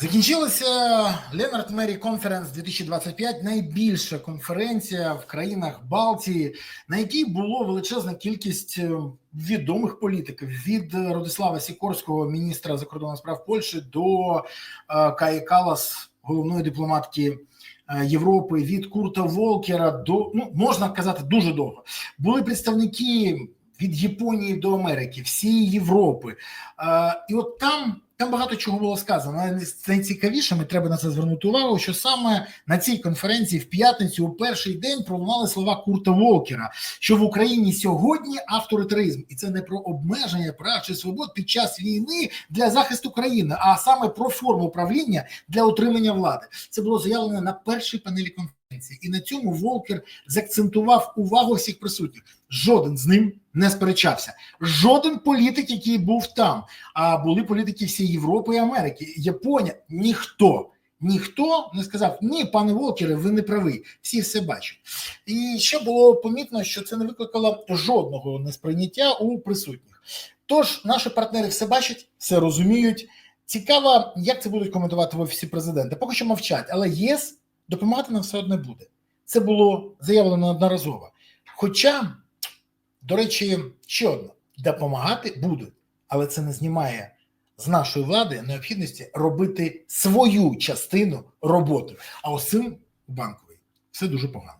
Закінчилася Ленард Мері Конференс 2025, найбільша конференція в країнах Балтії, на якій було величезна кількість е, відомих політиків від Родислава Сікорського, міністра закордонних справ Польщі, до е, Каї Калас, головної дипломатки е, Європи, від Курта Волкера до ну можна казати дуже довго. Були представники від Японії до Америки, всієї Європи. І от там. Там багато чого було сказано. Але найцікавіше, ми треба на це звернути увагу, що саме на цій конференції в п'ятницю у перший день пролунали слова Курта Волкера, що в Україні сьогодні авторитаризм, і це не про обмеження прав чи свобод під час війни для захисту країни, а саме про форму управління для отримання влади. Це було заявлено на першій панелі конференції, і на цьому Волкер закцентував увагу всіх присутніх. Жоден з ним не сперечався. Жоден політик, який був там, а були політики всієї Європи і Америки. Японія ніхто. Ніхто не сказав ні, пане Волкере, ви не праві. Всі все бачать. І ще було помітно, що це не викликало жодного несприйняття у присутніх. Тож наші партнери все бачать, все розуміють. Цікаво, як це будуть коментувати в офісі президента. Поки що мовчать, але ЄС допомагати нам все одно буде. Це було заявлено одноразово. Хоча, до речі, ще одне допомагати будуть, але це не знімає з нашої влади необхідності робити свою частину роботи. А ось цим у банковій все дуже погано.